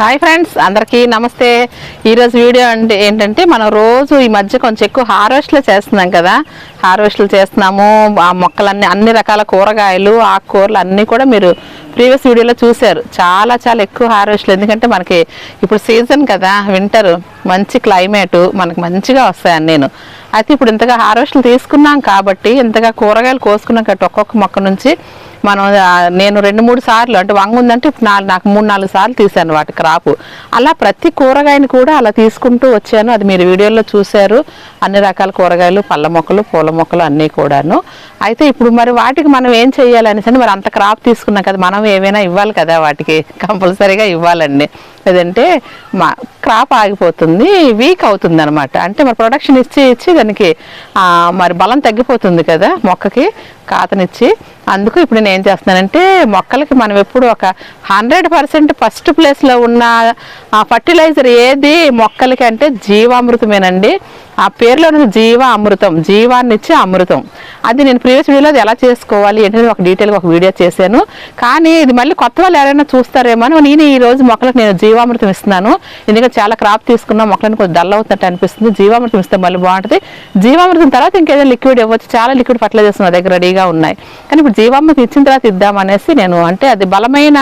Hi friends అందరికీ నమస్తే. ఈరోజు వీడియో అంటే ఏంటంటే మనం రోజు ఈ మధ్య కొంచెం ఎక్కువ హార్వెస్ట్లు చేస్తున్నాం కదా. హార్వెస్ట్లు చేస్తున్నాము ఆ మొక్కలన్నీ అన్ని రకాల కూరగాయలు ఆకుకూరలు అన్నీ కూడా మీరు ప్రీవియస్ వీడియోలో చూశారు. చాలా చాలా ఎక్కువ హార్వెస్ట్లు. ఎందుకంటే మనకి ఇప్పుడు సీజన్ కదా వింటరు. మంచి క్లైమేట్ మనకు మంచిగా వస్తాయని నేను. అయితే ఇప్పుడు ఇంతగా హార్వెస్ట్లు తీసుకున్నాం కాబట్టి ఇంతగా కూరగాయలు కోసుకున్నాం కాబట్టి ఒక్కొక్క మొక్క నుంచి మనం నేను రెండు మూడు సార్లు అంటే వంగ ఉందంటే ఇప్పుడు నాలుగు నాకు మూడు నాలుగు సార్లు తీసాను వాటి క్రాపు. అలా ప్రతి కూరగాయని కూడా అలా తీసుకుంటూ వచ్చాను. అది మీరు వీడియోలో చూశారు. అన్ని రకాల కూరగాయలు పళ్ళ మొక్కలు పూల మొక్కలు అన్నీ కూడాను. అయితే ఇప్పుడు మరి వాటికి మనం ఏం చేయాలనేసి మరి అంత క్రాప్ తీసుకున్నాం కదా మనం ఏమైనా ఇవ్వాలి కదా వాటికి? కంపల్సరీగా ఇవ్వాలండి. లేదంటే మా క్రాప్ ఆగిపోతుంది. వీక్ అవుతుంది అనమాట అంటే మరి ప్రొడక్షన్ ఇచ్చి ఇచ్చి దానికి మరి బలం తగ్గిపోతుంది కదా మొక్కకి. కాతనిచ్చి అందుకు ఇప్పుడు నేను ఏం చేస్తున్నానంటే మొక్కలకి మనం ఎప్పుడు ఒక హండ్రెడ్ పర్సెంట్ ఫస్ట్ ప్లేస్లో ఉన్న ఆ ఫర్టిలైజర్ ఏది మొక్కలకి అంటే జీవామృతమేనండి. ఆ పేరులో ఉన్న జీవ అమృతం జీవాన్ని ఇచ్చే అమృతం. అది నేను ప్రీవియస్ వీడియోలో అది ఎలా చేసుకోవాలి ఏంటంటే ఒక డీటెయిల్గా ఒక వీడియో చేశాను. కానీ ఇది మళ్ళీ కొత్త వాళ్ళు ఎవరైనా చూస్తారేమో అని నేను ఈ రోజు మొక్కలకు నేను జీవామృతం ఇస్తున్నాను. ఎందుకంటే చాలా క్రాప్ తీసుకున్న మొక్కలను కొంచెం డల్ అవుతున్నట్టు అనిపిస్తుంది. జీవామృతం ఇస్తే మళ్ళీ బాగుంటుంది. జీవామృతం తర్వాత ఇంకేదైనా లిక్విడ్ ఇవ్వచ్చు. చాలా లిక్విడ్ ఫర్టిలైజర్స్ నా దగ్గర రెడీగా ఉన్నాయి. కానీ ఇప్పుడు జీవామృతం ఇచ్చిన తర్వాత ఇద్దామనేసి నేను అంటే అది బలమైన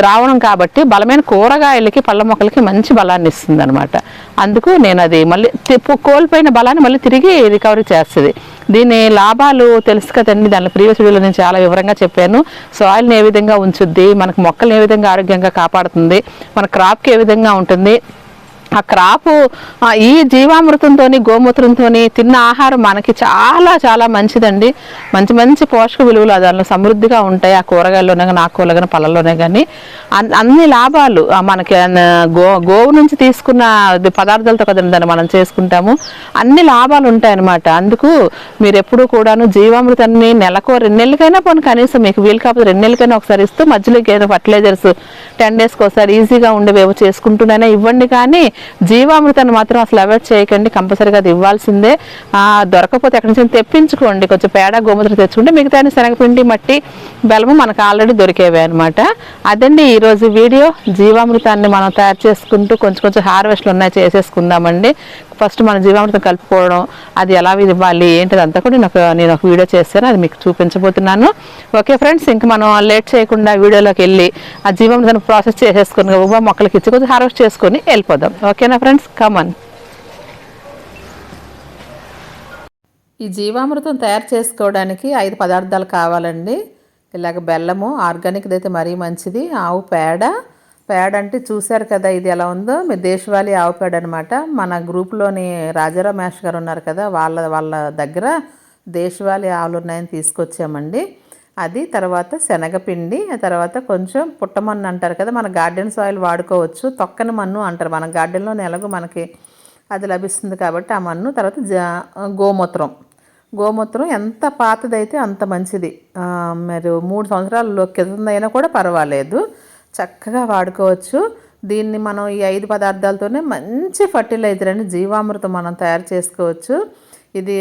ద్రావణం కాబట్టి బలమైన కూరగాయలకి పళ్ళ మొక్కలకి మంచి బలాన్ని ఇస్తుంది అనమాట అందుకు నేను అది మళ్ళీ కోల్పోయిన బలాన్ని మళ్ళీ తిరిగి రికవరీ చేస్తుంది. దీని లాభాలు తెలుసు కదండి దాని ప్రీవియస్ వీడియోలో నేను చాలా వివరంగా చెప్పాను. సాయిల్ని ఏ విధంగా ఉంచుద్ది మనకు మొక్కల్ని ఏ విధంగా ఆరోగ్యంగా కాపాడుతుంది మన క్రాప్కి ఏ విధంగా ఉంటుంది ఆ క్రాపు ఈ జీవామృతంతో గోమూత్రంతో తిన్న ఆహారం మనకి చాలా చాలా మంచిదండి. మంచి మంచి పోషక విలువలు దానిలో సమృద్ధిగా ఉంటాయి. ఆ కూరగాయల్లోనే కానీ ఆకుకూరలో కానీ పళ్ళలోనే కానీ అన్ని లాభాలు మనకి గో గోవు నుంచి తీసుకున్న పదార్థాలతో కదండి దాన్ని మనం చేసుకుంటాము. అన్ని లాభాలు ఉంటాయన్నమాట. అందుకు మీరు ఎప్పుడు కూడాను జీవామృతాన్ని నెలకు రెండు నెలలకైనా పోనీ కనీసం మీకు వీలు కాకపోతే రెండు నెలలకైనా ఒకసారి ఇస్తూ మధ్యలో ఏదో ఫర్టిలైజర్స్ టెన్ డేస్కి ఒకసారి ఈజీగా ఉండేవేవో చేసుకుంటూనైనా ఇవ్వండి. కానీ జీవామృతాన్ని మాత్రం అసలు అవాయిడ్ చేయకండి కంపల్సరీగా అది ఇవ్వాల్సిందే. దొరకపోతే దొరకకపోతే ఎక్కడి నుంచి తెప్పించుకోండి. కొంచెం పేడ గోమూత్రం తెచ్చుకుంటే మిగతా శనగపిండి మట్టి బెలము మనకు ఆల్రెడీ దొరికేవే అనమాట అదండి ఈరోజు వీడియో. జీవామృతాన్ని మనం తయారు చేసుకుంటూ కొంచెం కొంచెం హార్వెస్ట్లు ఉన్నాయి చేసేసుకుందామండి. ఫస్ట్ మన జీవామృతం కలుపుకోవడం అది ఎలా ఇవ్వాలి ఏంటిది అంతా కూడా నేను ఒక నేను ఒక వీడియో చేస్తాను అది మీకు చూపించబోతున్నాను. ఓకే ఫ్రెండ్స్ ఇంక మనం లేట్ చేయకుండా వీడియోలోకి వెళ్ళి ఆ జీవామృతం ప్రాసెస్ చేసేసుకుని ఉబ్బా మొక్కలకి ఇచ్చి కొంచెం హార్వెస్ట్ చేసుకొని వెళ్ళిపోదాం. ఓకేనా ఫ్రెండ్స్? కమన్ ఈ జీవామృతం తయారు చేసుకోవడానికి ఐదు పదార్థాలు కావాలండి. ఇలాగ బెల్లము ఆర్గానిక్ది అయితే మరీ మంచిది ఆవు పేడ పేడ అంటే చూశారు కదా ఇది ఎలా ఉందో. మీ దేశవాళీ ఆవు పేడ అనమాట మన గ్రూప్లోని రాజారావు మేష్ గారు ఉన్నారు కదా వాళ్ళ వాళ్ళ దగ్గర దేశవాళీ ఆవులు ఉన్నాయని తీసుకొచ్చామండి. అది తర్వాత శనగపిండి ఆ తర్వాత కొంచెం పుట్టమన్ను అంటారు కదా మన గార్డెన్ సాయిల్ వాడుకోవచ్చు. తొక్కని మన్ను అంటారు. మన గార్డెన్లో ఎలాగో మనకి అది లభిస్తుంది కాబట్టి ఆ మన్ను తర్వాత జా గోమూత్రం. గోమూత్రం ఎంత పాతదైతే అంత మంచిది. మరి మూడు సంవత్సరాల కిందైనా కూడా పర్వాలేదు. చక్కగా వాడుకోవచ్చు. దీన్ని మనం ఈ ఐదు పదార్థాలతోనే మంచి ఫర్టిలైజర్ అని జీవామృతం మనం తయారు చేసుకోవచ్చు. ఇది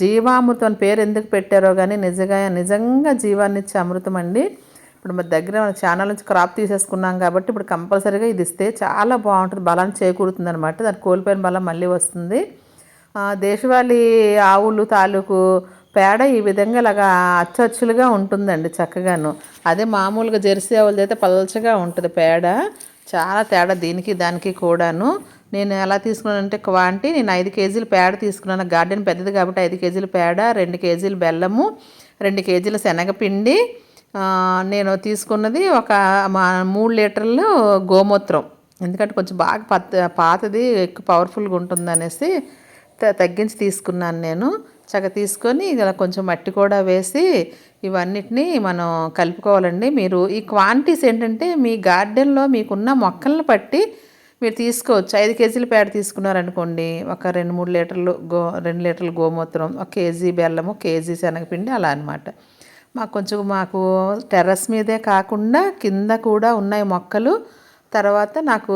జీవామృతం అని పేరు ఎందుకు పెట్టారో కానీ నిజంగా నిజంగా జీవాన్ని ఇచ్చే అమృతం అండి. ఇప్పుడు మన దగ్గర మన ఛానల్ నుంచి క్రాప్ తీసేసుకున్నాం కాబట్టి ఇప్పుడు కంపల్సరీగా ఇది ఇస్తే చాలా బాగుంటుంది. బలాన్ని చేకూరుతుంది అనమాట దాని కోల్పోయిన బలం మళ్ళీ వస్తుంది. దేశవాళీ ఆవులు తాలూకు పేడ ఈ విధంగా ఇలాగా అచ్చచ్చులుగా ఉంటుందండి చక్కగాను. అదే మామూలుగా జెర్సీ ఆవులది అయితే పలచగా ఉంటుంది పేడ. చాలా తేడా దీనికి దానికి కూడాను. నేను ఎలా తీసుకున్నానంటే క్వాంటిటీ నేను ఐదు కేజీలు పేడ తీసుకున్నాను. గార్డెన్ పెద్దది కాబట్టి ఐదు కేజీల పేడ రెండు కేజీలు బెల్లము రెండు కేజీల శనగపిండి. నేను తీసుకున్నది ఒక మా మూడు లీటర్లు గోమూత్రం. ఎందుకంటే కొంచెం బాగా పాతది ఎక్కువ పవర్ఫుల్గా ఉంటుంది అనేసి త- తగ్గించి తీసుకున్నాను నేను. చక్క తీసుకొని ఇలా కొంచెం మట్టి కూడా వేసి ఇవన్నిటిని మనం కలుపుకోవాలండి. మీరు ఈ క్వాంటిటీస్ ఏంటంటే మీ గార్డెన్లో మీకున్న మొక్కలను బట్టి మీరు తీసుకోవచ్చు. ఐదు కేజీల పేడ తీసుకున్నారనుకోండి ఒక రెండు మూడు లీటర్లు గో రెండు లీటర్లు గోమూత్రం ఒక కేజీ బెల్లము కేజీ శనగపిండి అలా అనమాట మాకు కొంచెం మాకు టెర్రస్ మీదే కాకుండా కింద కూడా ఉన్నాయి మొక్కలు. తర్వాత నాకు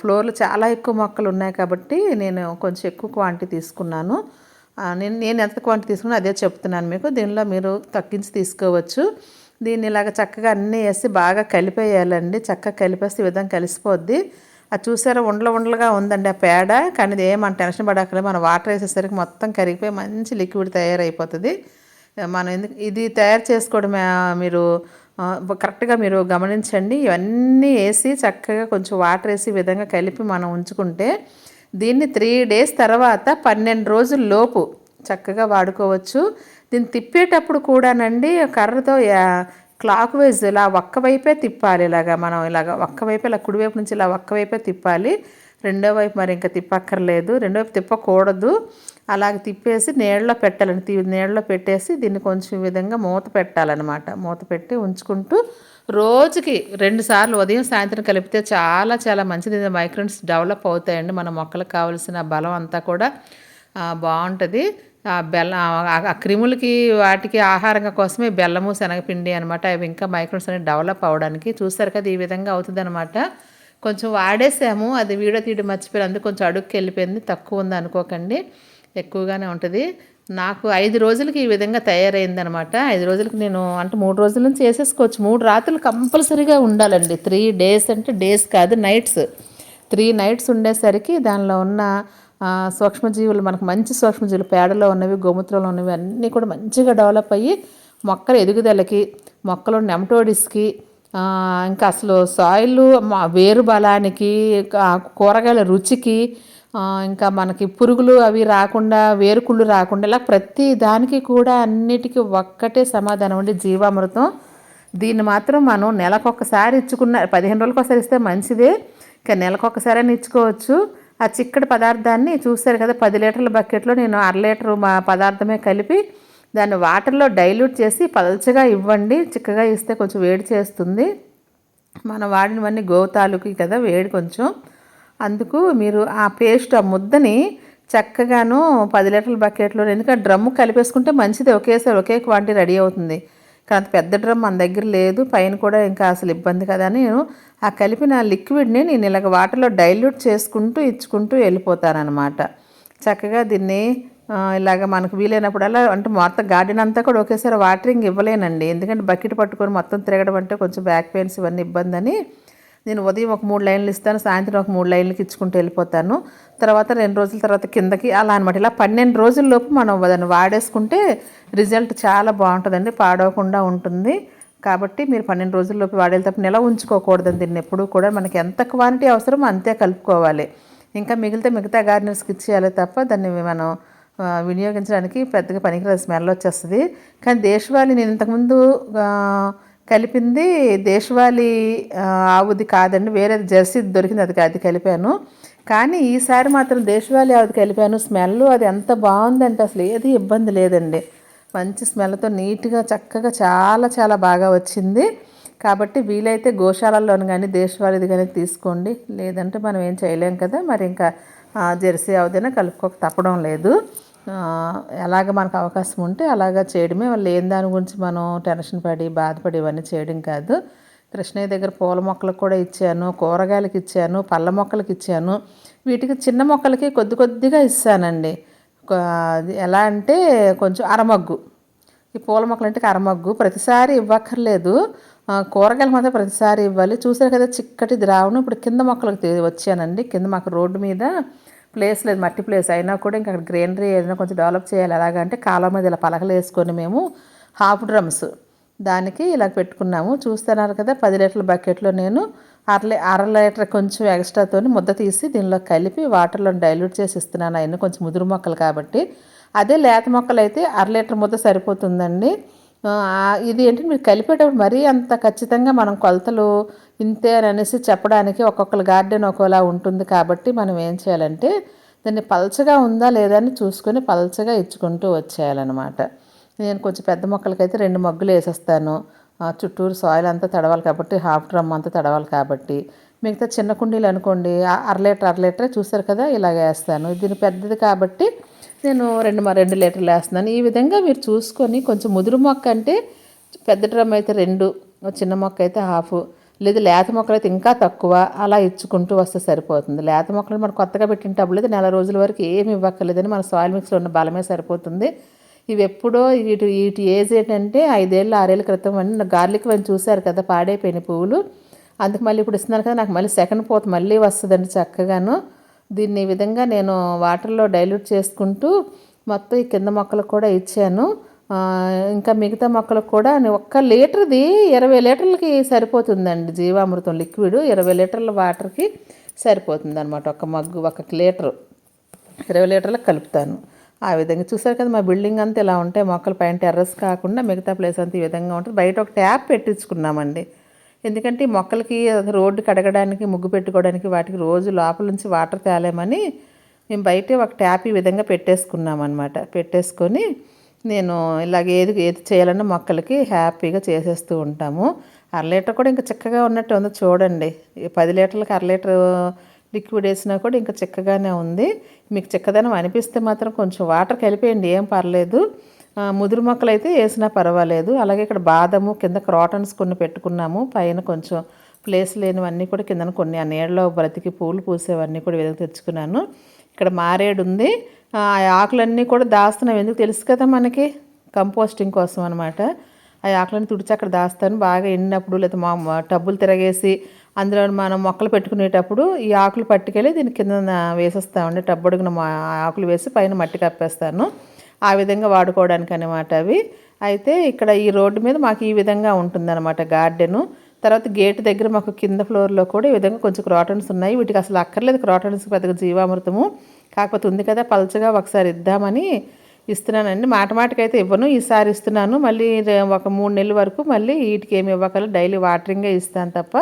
ఫ్లోర్లు చాలా ఎక్కువ మొక్కలు ఉన్నాయి కాబట్టి నేను కొంచెం ఎక్కువ క్వాంటిటీ తీసుకున్నాను. నేను నేను ఎంత క్వాంటిటీ తీసుకున్నా అదే చెప్తున్నాను మీకు. దీనిలో మీరు తగ్గించి తీసుకోవచ్చు. దీన్ని ఇలాగ చక్కగా అన్నీ వేసి బాగా కలిపేయాలండి. చక్కగా కలిపేస్తే ఈ విధంగా కలిసిపోద్ది. అది చూసారా ఉండలు ఉండలుగా ఉందండి ఆ పేడ. కానీ ఇది ఏమన్నా టెన్షన్ పడక్కలే మనం వాటర్ వేసేసరికి మొత్తం కరిగిపోయి మంచి లిక్విడ్ తయారైపోతుంది. మనం ఎందుకు ఇది తయారు చేసుకోవడం మీరు కరెక్ట్గా మీరు గమనించండి. ఇవన్నీ వేసి చక్కగా కొంచెం వాటర్ వేసి విధంగా కలిపి మనం ఉంచుకుంటే దీన్ని త్రీ డేస్ తర్వాత పన్నెండు రోజుల లోపు చక్కగా వాడుకోవచ్చు. దీన్ని తిప్పేటప్పుడు కూడానండి కర్రతో క్లాక్ వైజ్ ఇలా ఒక్క వైపే తిప్పాలి. ఇలాగా మనం ఇలాగ ఒక్కవైపు ఇలా కుడివైపు నుంచి ఇలా ఒక్క వైపే తిప్పాలి. రెండో వైపు మరి ఇంకా తిప్పక్కర్లేదు. రెండో వైపు తిప్పకూడదు. అలాగ తిప్పేసి నీళ్ళలో పెట్టాలండి. నీళ్ళలో పెట్టేసి దీన్ని కొంచెం విధంగా మూత పెట్టాలన్నమాట. మూత పెట్టి ఉంచుకుంటూ రోజుకి రెండు సార్లు ఉదయం సాయంత్రం కలిపితే చాలా చాలా మంచిది. మైక్రోన్స్ డెవలప్ అవుతాయండి. మన మొక్కలకు కావాల్సిన బలం అంతా కూడా బాగుంటుంది. ఆ బెల్లం ఆ- క్రిములకి వాటికి ఆహారంగా కోసమే బెల్లము శనగపిండి అనమాట అవి ఇంకా మైక్రోన్స్ అనేవి డెవలప్ అవ్వడానికి చూస్తారు కదా ఈ విధంగా అవుతుంది అనమాట కొంచెం వాడేసాము. అది వీడియో తీయడం మర్చిపోయాను. అందుకు కొంచెం అడుగుకి వెళ్ళిపోయింది. తక్కువ ఉంది అనుకోకండి. ఎక్కువగానే ఉంటుంది. నాకు ఐదు రోజులకి ఈ విధంగా తయారైందనమాట. ఐదు రోజులకి నేను అంటే మూడు రోజుల నుంచి వేసేసుకోవచ్చు మూడు రాత్రులు కంపల్సరీగా ఉండాలండి. త్రీ డేస్ అంటే డేస్ కాదు నైట్స్. త్రీ నైట్స్ ఉండేసరికి దానిలో ఉన్న సూక్ష్మజీవులు మనకు మంచి సూక్ష్మజీవులు పేడలో ఉన్నవి గోమూత్రంలో ఉన్నవి అన్నీ కూడా మంచిగా డెవలప్ అయ్యి మొక్కల ఎదుగుదలకి మొక్కలు నెమటోడిస్కి ఇంకా అసలు సాయిల్ వేరు బలానికి కూరగాయల రుచికి ఇంకా మనకి పురుగులు అవి రాకుండా వేరుకుళ్ళు రాకుండా ఇలా ప్రతి దానికి కూడా అన్నిటికీ ఒక్కటే సమాధానం అండి జీవామృతం. దీన్ని మాత్రం మనం నెలకొకసారి ఇచ్చుకున్న పదిహేను రోజులకు ఇస్తే మంచిదే. ఇంకా నెలకొకసారి అని ఇచ్చుకోవచ్చు. ఆ చిక్కటి పదార్థాన్ని చూస్తారు కదా పది లీటర్ల బకెట్లో నేను అర లీటర్ మా పదార్థమే కలిపి దాన్ని వాటర్లో డైల్యూట్ చేసి పలచగా ఇవ్వండి. చిక్కగా ఇస్తే కొంచెం వేడి చేస్తుంది. మనం వాడినవన్నీ గోతాలుకి కదా వేడి కొంచెం. అందుకు మీరు ఆ పేస్ట్ ఆ ముద్దని చక్కగాను పది లీటర్ల బకెట్లో ఎందుకంటే డ్రమ్ము కలిపేసుకుంటే మంచిది. ఒకేసారి ఒకే క్వాంటిటీ రెడీ అవుతుంది. కానీ అంత పెద్ద డ్రమ్ మన దగ్గర లేదు. పైన కూడా ఇంకా అసలు ఇబ్బంది కదా అని నేను ఆ కలిపిన లిక్విడ్ని నేను ఇలాగ వాటర్లో డైల్యూట్ చేసుకుంటూ ఇచ్చుకుంటూ వెళ్ళిపోతానన్నమాట. చక్కగా దీన్ని ఇలాగ మనకు వీలైనప్పుడల్లా అంటే మొత్తం గార్డెన్ అంతా కూడా ఒకేసారి వాటరింగ్ ఇవ్వలేనండి. ఎందుకంటే బకెట్ పట్టుకొని మొత్తం తిరగడం అంటే కొంచెం బ్యాక్ పెయిన్స్ ఇవన్నీ ఇబ్బంది అని నేను ఉదయం ఒక మూడు లైన్లు ఇస్తాను సాయంత్రం ఒక మూడు లైన్లకి ఇచ్చుకుంటూ వెళ్ళిపోతాను. తర్వాత రెండు రోజుల తర్వాత కిందకి అలా అనమాట ఇలా పన్నెండు రోజుల్లోపు మనం దాన్ని వాడేసుకుంటే రిజల్ట్ చాలా బాగుంటుందండి పాడవకుండా ఉంటుంది. కాబట్టి మీరు పన్నెండు రోజుల్లోపు వాడేది తప్ప నెల ఉంచుకోకూడదు దీన్ని ఎప్పుడూ కూడా. మనకి ఎంత క్వాంటిటీ అవసరమో అంతే కలుపుకోవాలి. ఇంకా మిగిలితే మిగతా గార్డెనర్స్కి ఇచ్చేయాలి తప్ప దాన్ని మనం వినియోగించడానికి పెద్దగా పనికిరాదు స్మెల్ వచ్చేస్తుంది. కానీ దేశవాళీ నేను ఇంతకుముందు కలిపింది దేశవాళీ ఆవుది కాదండి వేరే జెర్సీ దొరికింది అది అది కలిపాను. కానీ ఈసారి మాత్రం దేశవాళీ ఆవుది కలిపాను. స్మెల్ అది ఎంత బాగుందంటే అసలు ఏది ఇబ్బంది లేదండి. మంచి స్మెల్తో నీట్గా చక్కగా చాలా చాలా బాగా వచ్చింది. కాబట్టి వీలైతే గోశాలల్లోని కానీ దేశవాళీది కానీ తీసుకోండి. లేదంటే మనం ఏం చేయలేం కదా మరి ఇంకా జెర్సీ అవుదైనా కలుపుకోక తప్పడం లేదు. ఎలాగ మనకు అవకాశం ఉంటే అలాగా చేయడమే. వాళ్ళు లేని దాని గురించి మనం టెన్షన్ పడి బాధపడి ఇవన్నీ చేయడం కాదు. కృష్ణయ్య దగ్గర పూల మొక్కలకు కూడా ఇచ్చాను కూరగాయలకు ఇచ్చాను పళ్ళ మొక్కలకి ఇచ్చాను. వీటికి చిన్న మొక్కలకి కొద్ది కొద్దిగా ఇస్తానండి. ఎలా అంటే కొంచెం అరమగ్గు. ఈ పూల మొక్కలు అంటే అరమగ్గు. ప్రతిసారి ఇవ్వక్కర్లేదు. కూరగాయలు మాత్రం ప్రతిసారి ఇవ్వాలి. చూసారు కదా చిక్కటి ద్రావణం. ఇప్పుడు కింద మొక్కలకు వచ్చానండి. కింద మాకు రోడ్డు మీద ప్లేస్ లేదు మట్టి ప్లేస్ అయినా కూడా ఇంకా అక్కడ గ్రీనరీ ఏదైనా కొంచెం డెవలప్ చేయాలి. ఎలాగంటే కాలం మీద ఇలా పలకలు వేసుకొని మేము హాఫ్ డ్రమ్స్ దానికి ఇలా పెట్టుకున్నాము. చూస్తున్నారు కదా పది లీటర్ల బకెట్లో నేను అర లీ- అర లీటర్ కొంచెం ఎక్స్ట్రాతో ముద్ద తీసి దీనిలో కలిపి వాటర్లో డైల్యూట్ చేసి ఇస్తున్నాను. అవన్నీ కొంచెం ముదురు మొక్కలు కాబట్టి. అదే లేత మొక్కలు అయితే అర లీటర్ ముద్ద సరిపోతుందండి. ఇది ఏంటంటే మీరు కలిపేటప్పుడు మరీ అంత ఖచ్చితంగా మనం కొలతలు ఇంతే అని అనేసి చెప్పడానికి ఒక్కొక్కరు గార్డెన్ ఒక్కోలా ఉంటుంది కాబట్టి మనం ఏం చేయాలంటే దాన్ని పలచగా ఉందా లేదా అని చూసుకొని పలచగా ఇచ్చుకుంటూ వచ్చేయాలన్నమాట. నేను కొంచెం పెద్ద మొక్కలకైతే రెండు మగ్గులు వేసేస్తాను. చుట్టూరు సాయిల్ అంతా తడవాలి కాబట్టి హాఫ్ డ్రమ్ అంతా తడవాలి కాబట్టి. మిగతా చిన్న కుండీలు అనుకోండి అర లీటర్ అర లీటర్ చూసారు కదా ఇలాగ వేస్తాను. దీని పెద్దది కాబట్టి నేను రెండు మ- రెండు లీటర్లు వేస్తున్నాను. ఈ విధంగా మీరు చూసుకొని కొంచెం ముదురు మొక్క అంటే పెద్ద డ్రమ్ అయితే రెండు చిన్న మొక్క అయితే హాఫ్ లేదా లేత మొక్కలు అయితే ఇంకా తక్కువ అలా ఇచ్చుకుంటూ వస్తే సరిపోతుంది. లేత మొక్కలు మనం కొత్తగా పెట్టిన టబ్బులు నెల రోజుల వరకు ఏమి ఇవ్వక్కర్లేదని మన సాయిల్ మిక్స్లో ఉన్న బలమే సరిపోతుంది. ఇవి ఎప్పుడో వీటి వీటి ఏజ్ ఏంటంటే ఐదేళ్ళు ఆరేళ్ళ క్రితం అని గార్లిక్ వన్ చూశారు కదా పాడైపోయిన పువ్వులు. అందుకు మళ్ళీ ఇప్పుడు ఇస్తున్నారు కదా నాకు మళ్ళీ సెకండ్ పోత మళ్ళీ వస్తుందండి చక్కగాను. దీన్ని ఈ విధంగా నేను వాటర్లో డైల్యూట్ చేసుకుంటూ మొత్తం ఈ కింద మొక్కలకు కూడా ఇచ్చాను. ఇంకా మిగతా మొక్కలకు కూడా ఒక్క లీటర్ది ఇరవై లీటర్లకి సరిపోతుందండి జీవామృతం లిక్విడ్. ఇరవై లీటర్ల వాటర్కి సరిపోతుంది అనమాట ఒక మగ్గు ఒక లీటరు. ఇరవై లీటర్లకు కలుపుతాను. ఆ విధంగా చూసారు కదా మా బిల్డింగ్ అంతా ఇలా ఉంటాయి మొక్కలు పైన టెర్రస్ కాకుండా మిగతా ప్లేస్ అంతా ఈ విధంగా ఉంటుంది. బయట ఒక ట్యాప్ పెట్టించుకున్నామండి. ఎందుకంటే ఈ మొక్కలకి రోడ్డు కడగడానికి ముగ్గు పెట్టుకోవడానికి వాటికి రోజు లోపల నుంచి వాటర్ తేలేమని మేము బయటే ఒక ట్యాప్ ఈ విధంగా పెట్టేసుకున్నాం అనమాట పెట్టేసుకొని నేను ఇలాగ ఏది ఏది చేయాలన్నా మొక్కలకి హ్యాపీగా చేసేస్తూ ఉంటాము. అర లీటర్ కూడా ఇంకా చిక్కగా ఉన్నట్టు ఉంది చూడండి. పది లీటర్లకు అర లీటర్ లిక్విడ్ వేసినా కూడా ఇంకా చిక్కగానే ఉంది. మీకు చిక్కదనం అనిపిస్తే మాత్రం కొంచెం వాటర్ కలిపేయండి ఏం పర్లేదు. ముదురు మొక్కలు అయితే వేసినా పర్వాలేదు. అలాగే ఇక్కడ బాదము కింద క్రాటన్స్ కొన్ని పెట్టుకున్నాము. పైన కొంచెం ప్లేస్ లేనివన్నీ కూడా కిందన కొన్ని ఆ నీడలో బ్రతికి పూలు పూసేవన్నీ కూడా వెదకి తెచ్చుకున్నాను. ఇక్కడ మారేడు ఉంది. ఆ ఆకులన్నీ కూడా దాస్తున్నాం. ఎందుకు తెలుసు కదా మనకి? కంపోస్టింగ్ కోసం అనమాట ఆ ఆకులను తుడిచి అక్కడ దాస్తాను. బాగా ఎండినప్పుడు లేదా మా మా టబ్బులు తిరగేసి అందులో మనం మొక్కలు పెట్టుకునేటప్పుడు ఈ ఆకులు పట్టుకెళ్ళి దీని కింద వేసేస్తామండి టబ్బు అడుగున మా ఆకులు వేసి పైన మట్టి కప్పేస్తాను. ఆ విధంగా వాడుకోవడానికి అనమాట అవి. అయితే ఇక్కడ ఈ రోడ్డు మీద మాకు ఈ విధంగా ఉంటుందన్నమాట గార్డెను. తర్వాత గేట్ దగ్గర మాకు కింద ఫ్లోర్లో కూడా ఈ విధంగా కొంచెం క్రాటన్స్ ఉన్నాయి. వీటికి అసలు అక్కర్లేదు. క్రాటన్స్ పెద్దగా జీవామృతము. కాకపోతే ఉంది కదా పలచగా ఒకసారి ఇద్దామని ఇస్తున్నానండి. మాట మాటకైతే ఇవ్వను ఈసారి ఇస్తున్నాను. మళ్ళీ ఒక మూడు నెలల వరకు మళ్ళీ వీటికి ఏమి ఇవ్వగల డైలీ వాటరింగే ఇస్తాను తప్ప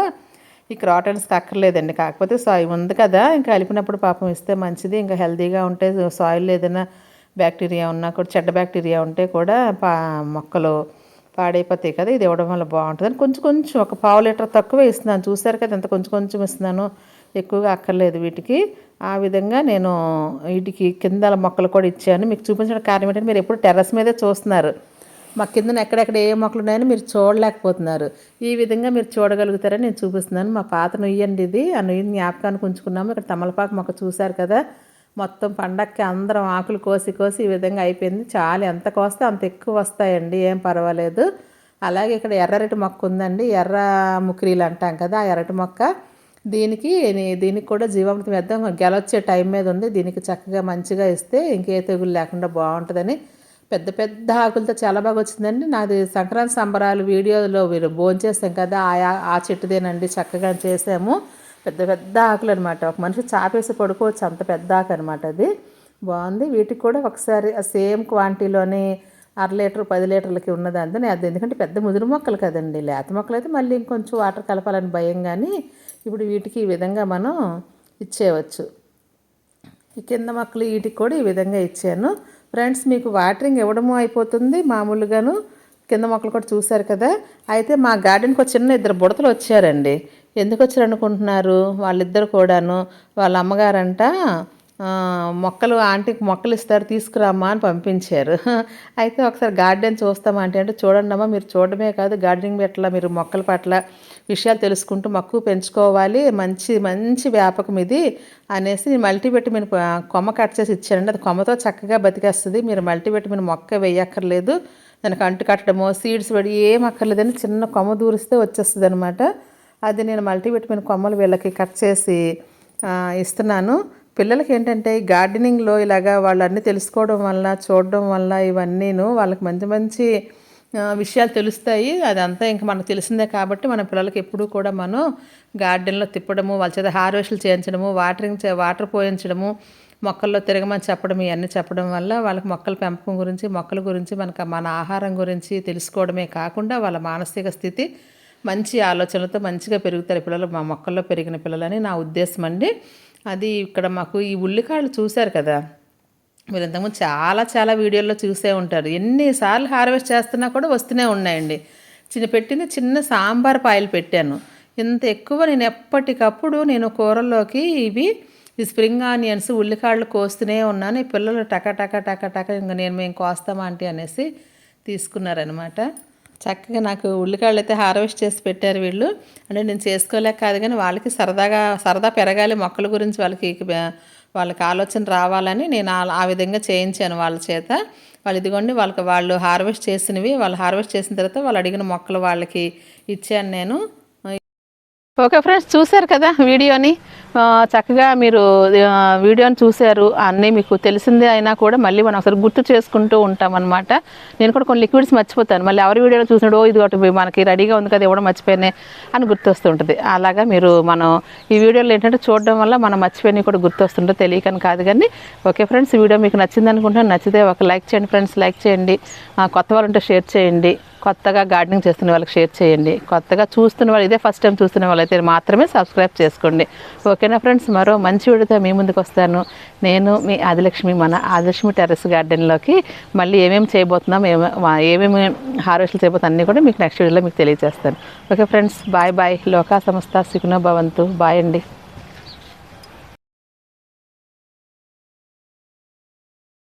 ఈ క్రాటన్స్కి అక్కర్లేదండి. కాకపోతే సాయిల్ ఉంది కదా ఇంకా కలిపినప్పుడు పాపం ఇస్తే మంచిది ఇంకా హెల్తీగా ఉంటే సాయిల్ ఏదైనా బ్యాక్టీరియా ఉన్నా కూడా చెడ్డ బ్యాక్టీరియా ఉంటే కూడా పా మొక్కలు పాడైపోతాయి కదా ఇది ఇవ్వడం వల్ల బాగుంటుంది. కొంచెం కొంచెం ఒక పావు లీటర్ తక్కువ ఇస్తున్నాను. చూసారు కదా ఎంత కొంచెం కొంచెం ఇస్తున్నాను. ఎక్కువగా అక్కర్లేదు వీటికి. ఆ విధంగా నేను వీటికి కింద మొక్కలు కూడా ఇచ్చాను. మీకు చూపించిన కారణం ఏంటంటే మీరు ఎప్పుడు టెర్రస్ మీదే చూస్తున్నారు. మా కిందన ఎక్కడెక్కడ ఏ మొక్కలు ఉన్నాయని మీరు చూడలేకపోతున్నారు. ఈ విధంగా మీరు చూడగలుగుతారని నేను చూపిస్తున్నాను. మా పాత నుయ్యండి ఇది. ఆ నుయ్యిని జ్ఞాపకానికి ఉంచుకున్నాము. ఇక్కడ తమలపాకు మొక్క చూశారు కదా. మొత్తం పండక్కి అందరం ఆకులు కోసి కోసి ఈ విధంగా అయిపోయింది. చాలా ఎంత కోస్తే అంత ఎక్కువ వస్తాయండి. ఏం పర్వాలేదు. అలాగే ఇక్కడ ఎర్రరటి మొక్క ఉందండి. ఎర్ర ముక్రీలు అంటాం కదా ఆ ఎర్రటి మొక్క. దీనికి దీనికి కూడా జీవామృతం వేద్దాం. గెలొచ్చే టైం మీద ఉంది. దీనికి చక్కగా మంచిగా ఇస్తే ఇంకే తెగులు లేకుండా బాగుంటుందని పెద్ద పెద్ద ఆకులతో చాలా బాగా వచ్చిందండి. నాది సంక్రాంతి సంబరాలు వీడియోలో మీరు భోంచేస్తాం కదా ఆ ఆ చెట్టుదేనండి చక్కగా చేసాము. పెద్ద పెద్ద ఆకులు అనమాట ఒక మనిషి చాపేసి పడుకోవచ్చు. అంత పెద్ద ఆకు అనమాట అది. బాగుంది. వీటికి కూడా ఒకసారి సేమ్ క్వాంటిటీలోనే అర లీటర్ పది లీటర్లకి ఉన్నది అది ఎందుకంటే పెద్ద ముదురు మొక్కలు కదండి. లేత మొక్కలు అయితే మళ్ళీ ఇంకొంచెం వాటర్ కలపాలని భయం కానీ ఇప్పుడు వీటికి ఈ విధంగా మనం ఇచ్చేయవచ్చు. ఈ కింద మొక్కలు వీటికి కూడా ఈ విధంగా ఇచ్చాను. ఫ్రెండ్స్ మీకు వాటరింగ్ ఇవ్వడము అయిపోతుంది మామూలుగాను. కింద మొక్కలు కూడా చూశారు కదా. అయితే మా గార్డెన్కి ఒక చిన్న ఇద్దరు బుడతలు వచ్చారండి. ఎందుకు వచ్చారు అనుకుంటున్నారు వాళ్ళిద్దరు కూడాను. వాళ్ళ అమ్మగారంట మొక్కలు ఆంటీకి మొక్కలు ఇస్తారు తీసుకురామ్మా అని పంపించారు. అయితే ఒకసారి గార్డెన్ చూస్తామా అంటే అంటే చూడండి అమ్మా మీరు చూడడమే కాదు గార్డెనింగ్ పట్ల మీరు మొక్కల పట్ల విషయాలు తెలుసుకుంటూ మక్కువ పెంచుకోవాలి మంచి మంచి వ్యాపకం ఇది అనేసి మల్టీవిటమిన్ కొమ్మ కట్ చేసి ఇచ్చానండి అది కొమ్మతో చక్కగా బతికేస్తుంది. మీరు మల్టీవిటమిన్ మొక్క వేయక్కర్లేదు. దానికి అంటు కట్టడమో సీడ్స్ పడి ఏం అక్కర్లేదని చిన్న కొమ్మ దూరిస్తే వచ్చేస్తుంది అనమాట అది నేను మల్టీవిటమిన్ కొమ్మలు వీళ్ళకి కట్ చేసి ఇస్తున్నాను. పిల్లలకి ఏంటంటే ఈ గార్డెనింగ్లో ఇలాగా వాళ్ళన్నీ తెలుసుకోవడం వల్ల చూడడం వల్ల ఇవన్నీను వాళ్ళకి మంచి మంచి విషయాలు తెలుస్తాయి. అదంతా ఇంకా మనకు తెలిసిందే కాబట్టి మన పిల్లలకి ఎప్పుడూ కూడా మనం గార్డెన్లో తిప్పడము వాళ్ళ చేత హార్వెస్ట్లు చేయించడము వాటరింగ్ చే వాటర్ పోయించడము మొక్కల్లో తిరగమని చెప్పడం ఇవన్నీ చెప్పడం వల్ల వాళ్ళకి మొక్కల పెంపకం గురించి మొక్కల గురించి మనకు మన ఆహారం గురించి తెలుసుకోవడమే కాకుండా వాళ్ళ మానసిక స్థితి మంచి ఆలోచనలతో మంచిగా పెరుగుతారు పిల్లలు. మా మొక్కల్లో పెరిగిన పిల్లలని నా ఉద్దేశం అండి. అది ఇక్కడ మాకు ఈ ఉల్లికాయలు చూశారు కదా. మీరు ఇంతకుముందు చాలా చాలా వీడియోల్లో చూసే ఉంటారు. ఎన్నిసార్లు హార్వెస్ట్ చేస్తున్నా కూడా వస్తూనే ఉన్నాయండి. చిన్న పెట్టింది చిన్న సాంబార్ పాయలు పెట్టాను. ఇంత ఎక్కువ నేను ఎప్పటికప్పుడు నేను కూరల్లోకి ఇవి ఈ స్ప్రింగ్ ఆనియన్స్ ఉల్లికాయలు కోస్తూనే ఉన్నాను. ఈ పిల్లలు టక టక టక టక ఇంక నేను మేము కోస్తామా అంటే అనేసి తీసుకున్నారనమాట చక్కగా నాకు ఉల్లికాయలు అయితే హార్వెస్ట్ చేసి పెట్టారు వీళ్ళు. అంటే నేను చేసుకోలేక కాదు కానీ వాళ్ళకి సరదాగా సరదా పెరగాలి మొక్కల గురించి వాళ్ళకి వాళ్ళకి ఆలోచన రావాలని నేను ఆ- విధంగా చేయించాను వాళ్ళ చేత. వాళ్ళు ఇదిగోండి వాళ్ళకి వాళ్ళు హార్వెస్ట్ చేసినవి వాళ్ళు హార్వెస్ట్ చేసిన తర్వాత వాళ్ళు అడిగిన మొక్కలు వాళ్ళకి ఇచ్చాను నేను. ఓకే ఫ్రెండ్స్ చూశారు కదా వీడియోని? చక్కగా మీరు వీడియోని చూశారు అన్నీ మీకు తెలిసిందే అయినా కూడా మళ్ళీ మనం ఒకసారి గుర్తు చేసుకుంటూ ఉంటాం అనమాట నేను కూడా కొన్ని లిక్విడ్స్ మర్చిపోతాను. మళ్ళీ ఎవరి వీడియోలో చూసినాడో ఇది ఒకటి మనకి రెడీగా ఉంది కదా ఇవ్వడం మర్చిపోయినాయి అని గుర్తొస్తుంటుంది. అలాగా మీరు మనం ఈ వీడియోలో ఏంటంటే చూడడం వల్ల మనం మర్చిపోయినవి కూడా గుర్తొస్తుంటే తెలియకని కాదు కానీ. ఓకే ఫ్రెండ్స్ వీడియో మీకు నచ్చింది అనుకుంటున్నాను నచ్చితే ఒక లైక్ చేయండి ఫ్రెండ్స్ లైక్ చేయండి. కొత్త వాళ్ళు ఉంటే షేర్ చేయండి. కొత్తగా గార్డెనింగ్ చేస్తున్న వాళ్ళకి షేర్ చేయండి. కొత్తగా చూస్తున్న వాళ్ళు ఇదే ఫస్ట్ టైం చూస్తున్న వాళ్ళైతే మాత్రమే సబ్స్క్రైబ్ చేసుకోండి. ఓకేనా ఫ్రెండ్స్? మరో మంచి వీడితో మీ ముందుకు వస్తాను. నేను మీ ఆదిలక్ష్మి మన ఆదిలక్ష్మి టెర్రస్ గార్డెన్లోకి మళ్ళీ ఏమేమి చేయబోతున్నాం ఏమేమి ఏమేమి హార్వెస్ట్లు చేయబోతున్నాం అన్నీ కూడా మీకు నెక్స్ట్ వీడియోలో మీకు తెలియజేస్తాను. Okay friends? Bye bye. లోకా సంస్థ సిగ్నో భవంతు. బాయ్ అండి.